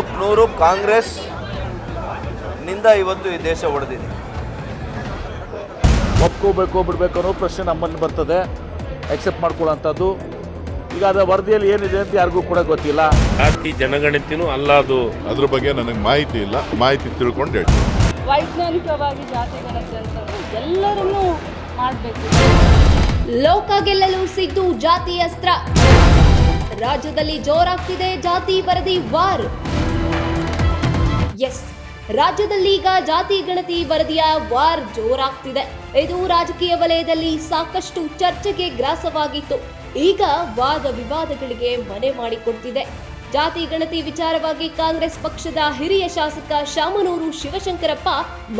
ನೂರು ಕಾಂಗ್ರೆಸ್ನಿಂದ ಇವತ್ತು ಈ ದೇಶ ಹೊಡೆದಿದೆ ಒಪ್ಕೋಬೇಕು ಬಿಡಬೇಕು ಅನ್ನೋ ಪ್ರಶ್ನೆ ನಮ್ಮಲ್ಲಿ ಬರ್ತದೆ. ಅಕ್ಸೆಪ್ಟ್ ಮಾಡ್ಕೊಳ್ಳೋಂಥದ್ದು ಈಗ ಅದರ ವರದಿಯಲ್ಲಿ ಏನಿದೆ ಅಂತ ಯಾರಿಗೂ ಕೂಡ ಗೊತ್ತಿಲ್ಲ. ಜಾತಿ ಜನಗಣತಿನೂ ಅಲ್ಲ ಅದು. ಅದ್ರ ಬಗ್ಗೆ ನನಗೆ ಮಾಹಿತಿ ಇಲ್ಲ. ಮಾಹಿತಿ ತಿಳ್ಕೊಂಡು ಹೇಳ್ತೀನಿ. ವೈಜ್ಞಾನಿಕವಾಗಿ ಜಾತಿ ಗಣತಿ ಅಂತಂದ್ರೆ ಎಲ್ಲರನ್ನೂ ಮಾಡಬೇಕು. ಲೋಕ ಗೆಲ್ಲಲು ಸಿದ್ದು ಜಾತಿ ಅಸ್ತ್ರ. ರಾಜ್ಯದಲ್ಲಿ ಜೋರಾಗ್ತಿದೆ ಜಾತಿ ವರದಿ ವಾರ್. ಎಸ್ ರಾಜ್ಯದಲ್ಲಿ ಈಗ ಜಾತಿ ಗಣತಿ ವರದಿಯ ವಾರ್ ಜೋರಾಗ್ತಿದೆ. ಇದು ರಾಜಕೀಯ ವಲಯದಲ್ಲಿ ಸಾಕಷ್ಟು ಚರ್ಚೆಗೆ ಗ್ರಾಸವಾಗಿತ್ತು. ಈಗ ವಾದ ವಿವಾದಗಳಿಗೆ ಮನೆ ಮಾಡಿಕೊಡ್ತಿದೆ. ಜಾತಿ ಗಣತಿ ವಿಚಾರವಾಗಿ ಕಾಂಗ್ರೆಸ್ ಪಕ್ಷದ ಹಿರಿಯ ಶಾಸಕ ಶಾಮನೂರು ಶಿವಶಂಕರಪ್ಪ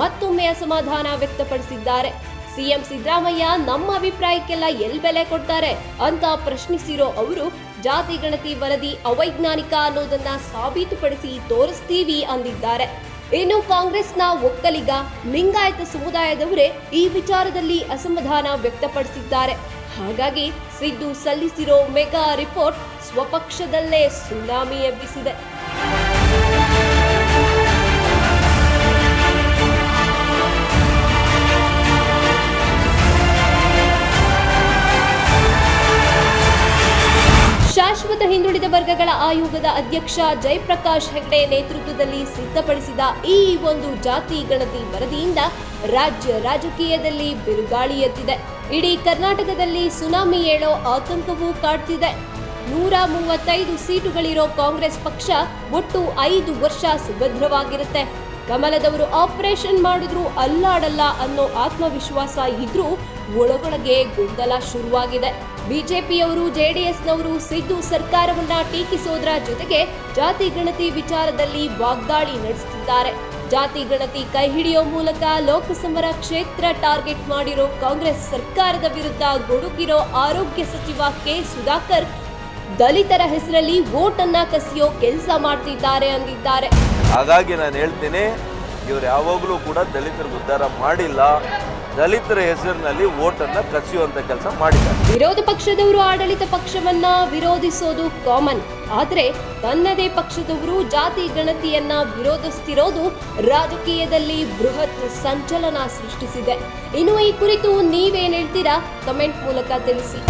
ಮತ್ತೊಮ್ಮೆ ಅಸಮಾಧಾನ ವ್ಯಕ್ತಪಡಿಸಿದ್ದಾರೆ. ಸಿಎಂ ಸಿದ್ದರಾಮಯ್ಯ ನಮ್ಮ ಅಭಿಪ್ರಾಯಕ್ಕೆಲ್ಲ ಎಲ್ ಬೆಲೆ ಕೊಡ್ತಾರೆ ಅಂತ ಪ್ರಶ್ನಿಸಿರೋ ಅವರು ಜಾತಿ ಗಣತಿ ವರದಿ ಅವೈಜ್ಞಾನಿಕ ಅನ್ನೋದನ್ನ ಸಾಬೀತುಪಡಿಸಿ ತೋರಿಸ್ತೀವಿ ಅಂದಿದ್ದಾರೆ. ಇನ್ನು ಕಾಂಗ್ರೆಸ್ನ ಒಕ್ಕಲಿಗ ಲಿಂಗಾಯತ ಸಮುದಾಯದವರೇ ಈ ವಿಚಾರದಲ್ಲಿ ಅಸಮಾಧಾನ ವ್ಯಕ್ತಪಡಿಸಿದ್ದಾರೆ. ಹಾಗಾಗಿ ಸಿದ್ದು ಸಲ್ಲಿಸಿರೋ ಮೆಗಾ ರಿಪೋರ್ಟ್ ಸ್ವಪಕ್ಷದಲ್ಲೇ ಸುನಾಮಿ ಎಬ್ಬಿಸಿದೆ. ಹಿಂದುಳಿದ ವರ್ಗಗಳ ಆಯೋಗದ ಅಧ್ಯಕ್ಷ ಜಯಪ್ರಕಾಶ್ ಹೆಗ್ಡೆ ನೇತೃತ್ವದಲ್ಲಿ ಸಿದ್ಧಪಡಿಸಿದ ಈ ಒಂದು ಜಾತಿ ಗಣತಿ ವರದಿಯಿಂದ ರಾಜ್ಯ ರಾಜಕೀಯದಲ್ಲಿ ಬಿರುಗಾಳಿ ಎದ್ದಿದೆ. ಇಡೀ ಕರ್ನಾಟಕದಲ್ಲಿ ಸುನಾಮಿ ಏಳೋ ಆತಂಕವೂ ಕಾಡ್ತಿದೆ. ನೂರ ಮೂವತ್ತೈದು ಸೀಟುಗಳಿರೋ ಕಾಂಗ್ರೆಸ್ ಪಕ್ಷ ಒಟ್ಟು ಐದು ವರ್ಷ ಸುಭದ್ರವಾಗಿರುತ್ತೆ. ಕಮಲದವರು ಆಪರೇಷನ್ ಮಾಡಿದ್ರು ಅಲ್ಲಾಡಲ್ಲ ಅನ್ನೋ ಆತ್ಮವಿಶ್ವಾಸ ಇದ್ರೂ ಒಳಗೊಳಗೆ ಗೊಂದಲ ಶುರುವಾಗಿದೆ. ಬಿಜೆಪಿಯವರು, ಜೆಡಿಎಸ್ನವರು ಸಿದ್ದು ಸರ್ಕಾರವನ್ನ ಟೀಕಿಸೋದ್ರ ಜೊತೆಗೆ ಜಾತಿ ಗಣತಿ ವಿಚಾರದಲ್ಲಿ ವಾಗ್ದಾಳಿ ನಡೆಸುತ್ತಿದ್ದಾರೆ. ಜಾತಿ ಗಣತಿ ಕೈ ಹಿಡಿಯೋ ಮೂಲಕ ಲೋಕಸಮರ ಕ್ಷೇತ್ರ ಟಾರ್ಗೆಟ್ ಮಾಡಿರೋ ಕಾಂಗ್ರೆಸ್ ಸರ್ಕಾರದ ವಿರುದ್ಧ ಗುಡುಗಿರೋ ಆರೋಗ್ಯ ಸಚಿವ ಕೆ. ಸುಧಾಕರ್ ದಲಿತರ ಹೆಸರಲ್ಲಿ ವೋಟ್ ಅನ್ನ ಕಸಿಯೋ ಕೆಲಸ ಮಾಡ್ತಿದ್ದಾರೆ ಅಂದಿದ್ದಾರೆ. ಹಾಗಾಗಿ ನಾನು ಹೇಳ್ತೀನಿ, ಇವ್ರು ಯಾವಾಗಲೂ ಕೂಡ ದಲಿತರ ಉದ್ಧಾರ ಮಾಡಿಲ್ಲ. ದಲಿತರ ಹೆಸರಿನಲ್ಲಿ ಓಟನ್ನು ಕಸಿಯುವಂತ ಕೆಲಸ ಮಾಡಿದ್ದಾರೆ. ವಿರೋಧ ಪಕ್ಷದವರು ಆಡಳಿತ ಪಕ್ಷವನ್ನ ವಿರೋಧಿಸೋದು ಕಾಮನ್ ಆದ್ರೆ ತನ್ನದೇ ಪಕ್ಷದವರು ಜಾತಿ ಗಣತಿಯನ್ನ ವಿರೋಧಿಸ್ತಿರೋದು ರಾಜಕೀಯದಲ್ಲಿ ಬೃಹತ್ ಸಂಚಲನ ಸೃಷ್ಟಿಸಿದೆ. ಇನ್ನು ಈ ಕುರಿತು ನೀವೇನ್ ಹೇಳ್ತೀರಾ? ಕಮೆಂಟ್ ಮೂಲಕ ತಿಳಿಸಿ.